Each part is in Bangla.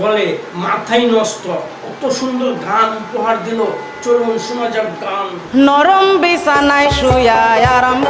বলে, মাথাই নষ্ট। কত সুন্দর গান উপহার দিল চলুন শোনা যাক গান। নরম বিছানায় শুয়া আরাম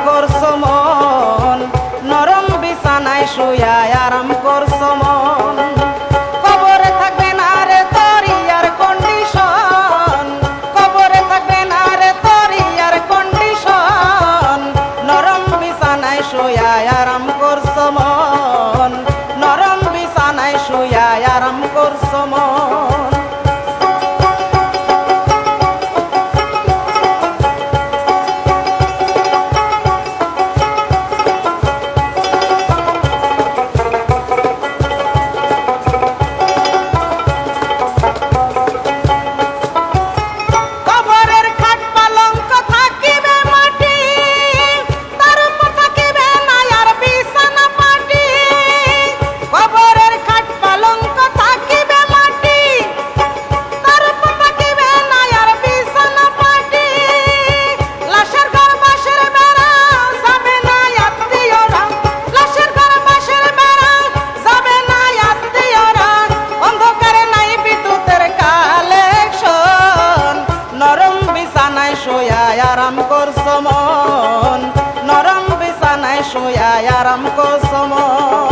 আরাম করছ মন নরম বিছানায় শুয়ায় আরাম করছ মন।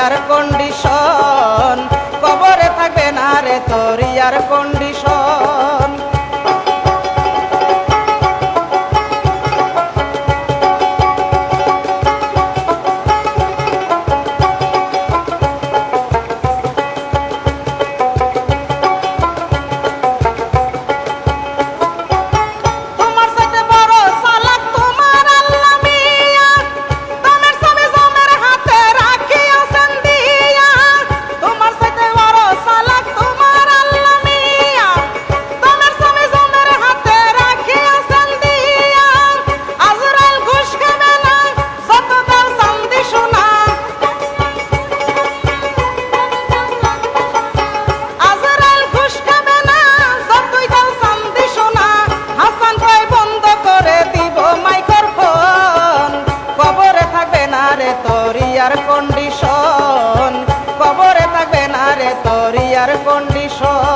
callar con তরিয়ার কন্ডিশন কবরে থাকবে না রে তরিয়ার কন্ডিশন